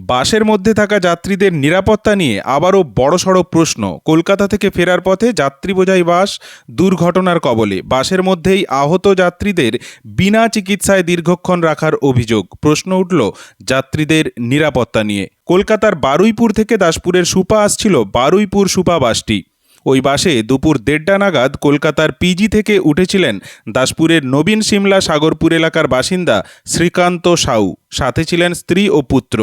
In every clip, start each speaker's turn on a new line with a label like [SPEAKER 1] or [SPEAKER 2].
[SPEAKER 1] বাসের মধ্যে থাকা যাত্রীদের নিরাপত্তা নিয়ে আবারও বড়সড় প্রশ্ন। কলকাতা থেকে ফেরার পথে যাত্রী বোঝাই বাস দুর্ঘটনার কবলে। বাসের মধ্যেই আহত যাত্রীদের বিনা চিকিৎসায় দীর্ঘক্ষণ রাখার অভিযোগ। প্রশ্ন উঠল, যাত্রীদের নিরাপত্তা নিয়ে। কলকাতার বারুইপুর থেকে দাসপুরের সুপা আসছিল বারুইপুর সুপা বাসটি। ওই বাসে দুপুর দেড়টা নাগাদ কলকাতার পিজি থেকে উঠেছিলেন দাসপুরের নবীন সিমলা সাগরপুর এলাকার বাসিন্দা শ্রীকান্ত সাউ। সাথে ছিলেন স্ত্রী ও পুত্র।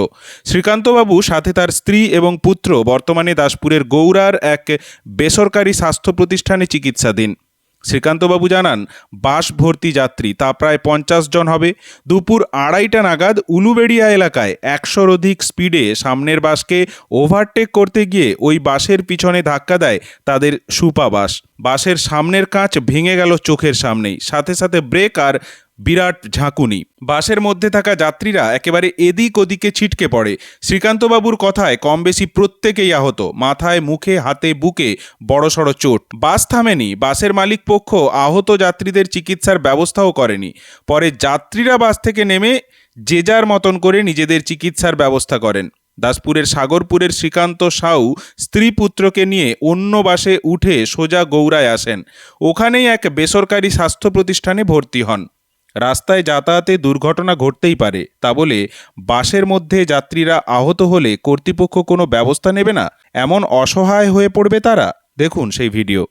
[SPEAKER 1] শ্রীকান্তবাবু সাথে তার স্ত্রী এবং পুত্র বর্তমানে দাসপুরের গৌড়ার এক বেসরকারি স্বাস্থ্য প্রতিষ্ঠানে চিকিৎসাধীন। শ্রীকান্তবাবু জানান বাস ভর্তি যাত্রী, তা প্রায় পঞ্চাশ জন হবে। দুপুর আড়াইটা নাগাদ উলুবেড়িয়া এলাকায় একশোর অধিক স্পিডে সামনের বাসকে ওভারটেক করতে গিয়ে ওই বাসের পিছনে ধাক্কা দেয় তাদের সুপা বাস বাসের সামনের কাঁচ ভেঙে গেল চোখের সামনেই। সাথে সাথে ব্রেক আর বিরাট ঝাঁকুনি। বাসের মধ্যে থাকা যাত্রীরা একেবারে এদিক ওদিকে ছিটকে পড়ে। শ্রীকান্তবাবুর কথায় কম বেশি প্রত্যেকেই আহত। মাথায়, মুখে, হাতে, বুকে বড়সড় চোট। বাস থামেনি। বাসের মালিক পক্ষ আহত যাত্রীদের চিকিৎসার ব্যবস্থাও করেনি। পরে যাত্রীরা বাস থেকে নেমে যে যার মতন করে নিজেদের চিকিৎসার ব্যবস্থা করেন। দাসপুরের সাগরপুরের শ্রীকান্ত সাউ স্ত্রী পুত্রকে নিয়ে অন্য বাসে উঠে সোজা গৌড়ায় আসেন। ওখানেই এক বেসরকারি স্বাস্থ্য প্রতিষ্ঠানে ভর্তি হন। রাস্তায় যাতায়াতে দুর্ঘটনা ঘটতেই পারে। তা বলে, বাসের মধ্যে যাত্রীরা আহত হলে কর্তৃপক্ষ কোনো ব্যবস্থা নেবে না? এমন অসহায় হয়ে পড়বে তারা? দেখুন সেই ভিডিও।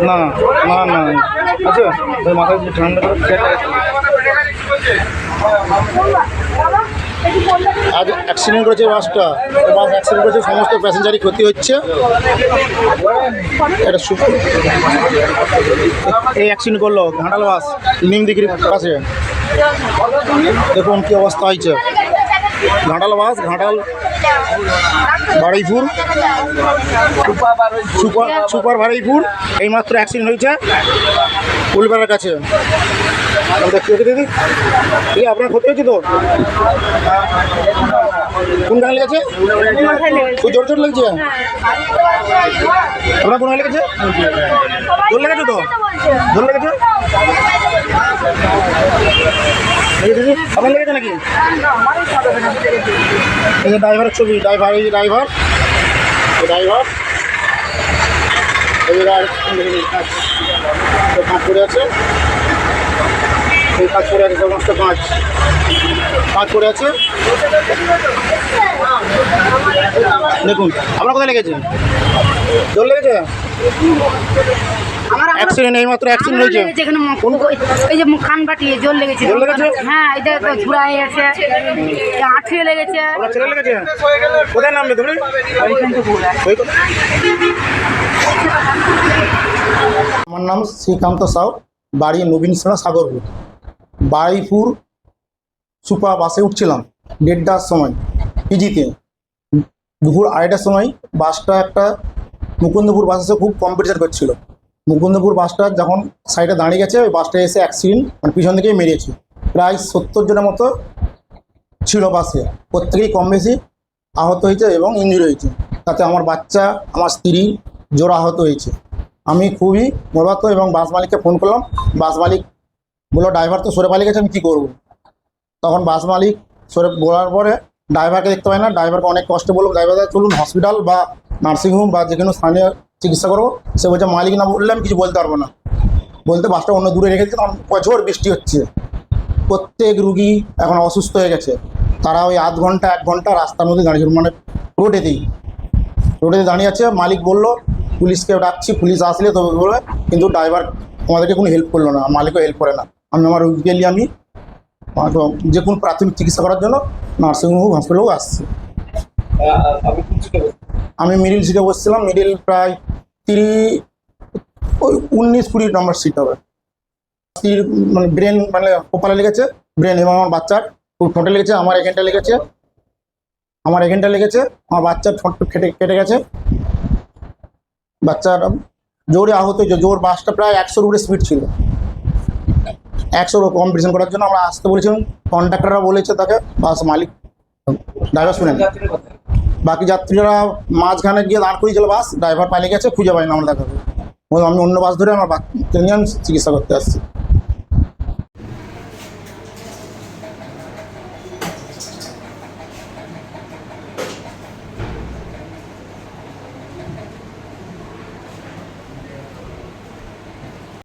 [SPEAKER 2] না না না। আচ্ছা ঠান্ডা আজ অ্যাক্সিডেন্ট করেছে বাসটা বাস অ্যাক্সিডেন্ট করেছে, সমস্ত প্যাসেঞ্জারই ক্ষতি হচ্ছে। এটা এই অ্যাক্সিডেন্ট করল ঘাটাল বাস নিমদিগির পাশে। দেখুন কি অবস্থা হয়েছে। Ghatal bus, Ghatal, Baruipur, super super Baruipur, এইমাত্র অ্যাক্সিডেন্ট হয়েছে উলবেড়ার কাছে। আমি আপনার ক্ষতি হয়েছে তো কোনখানে লেগেছে খুব জোর জোর লেগেছে আপনার কোনখানে লেগেছে জোর লেগেছে তো জোর লেগেছে? আপনার লেগেছে নাকি এই যে ড্রাইভারের ছবি ড্রাইভার এই যে ড্রাইভার ড্রাইভার এই যে ড্রাইভার আছে এই কাজ করে আছে সমস্ত কাজ। কাজ করে আছে। দেখুন আপনার কোথায় লেগেছে? জল লেগেছে?
[SPEAKER 3] আমার
[SPEAKER 2] অ্যাক্সিডেন্ট এইমাত্র অ্যাক্সিডেন্ট হয়েছে।
[SPEAKER 3] এই যে মুখ কান বাটিয়ে জল লেগেছে।
[SPEAKER 2] জল লেগেছে?
[SPEAKER 3] হ্যাঁ এটা তো ঝুড়া হয়ে গেছে। আঠুয়ে লেগেছে।
[SPEAKER 2] ছেলে লেগেছে? কোথায় তুমি আমার নাম শ্রীকান্ত সাউ। বাড়ি নবীন সেনা সাগরপুর বারুইপুর সুপা বাসে উঠছিলাম দেড়টার সময়, পিজিতে। দুপুর আড়াইটার সময় বাসটা একটা মুকুন্দপুর বাস এসে খুব কম্পিটিশন করছিল। মুকুন্দপুর বাসটা যখন সাইডে দাঁড়িয়ে গেছে, ওই বাসটা এসে অ্যাক্সিডেন্ট মানে পিছন থেকেই মেরেছে। প্রায় সত্তর জনের মতো ছিল বাসে। প্রত্যেকেই কম বেশি আহত হয়েছে এবং ইঞ্জুরি হয়েছে। তাতে আমার বাচ্চা, আমার স্ত্রী জোর আহত হয়েছে। আমি খুবই মর্মাহত এবং বাস মালিককে ফোন করলাম। বাস মালিক বলল ড্রাইভার তো সরে পালিয়ে গেছে, আমি কী করব? তখন বাস মালিক সরে বলার পরে ড্রাইভারকে দেখতে পাই না। ড্রাইভারকে অনেক কষ্ট বলব ড্রাইভার চলুন হসপিটাল বা নার্সিংহোম বা যে কোনো স্থানীয় চিকিৎসা করব। সে বলছে, মালিক না বললে আমি কিছু বলতে পারব না। বলতে বাসটা অন্য দূরে রেখে দিচ্ছে তখন প্রচুর বৃষ্টি হচ্ছে। প্রত্যেক রুগী এখন অসুস্থ হয়ে গেছে। তারা ওই আধ ঘণ্টা, এক ঘণ্টা রাস্তার মধ্যে দাঁড়িয়ে মানে রোডেতেই রোডে দাঁড়িয়ে আছে মালিক বলল পুলিশকে ডাকছি পুলিশ আসলে তবে বলবে। কিন্তু ড্রাইভার আমাদেরকে কোনো হেল্প করল না মালিকও হেল্প করে না। আমি আমার নিয়ে আমি যে কোনো প্রাথমিক চিকিৎসা করার জন্য নার্সিংহোম হসপিটালেও আসছি। আমি মিডিল সিটে বসছিলাম মিডিল প্রায় তিরিশ ওই উনিশ কুড়ি নম্বর সিট হবে। মানে ব্রেন মানে কপালে লেগেছে ব্রেন এবং আমার বাচ্চার ঠোঁটে লেগেছে আমার এখানটা লেগেছে। আমার এখানটা লেগেছে, আমার বাচ্চার ঠোঁট কেটে কেটে গেছে। বাচ্চার জোরে আহত হয়েছে, জোর বাসটা প্রায় একশোর উপরে স্পিড ছিল। একশোর কম্পিটিশন করার জন্য আমরা আসতে বলেছিলাম। কন্ডাক্টররা বলেছে তাকে, বাস মালিক ড্রাইভার শুনেন বাকি যাত্রীরা মাঝখানে গিয়ে দাঁড় করিয়েছিল বাস ড্রাইভার পালিয়ে গেছে, খুঁজে পাইনি আমরা দেখা আমি অন্য বাস ধরে আমার বাচ্চা নিয়ে আমি চিকিৎসা করতে আসছি।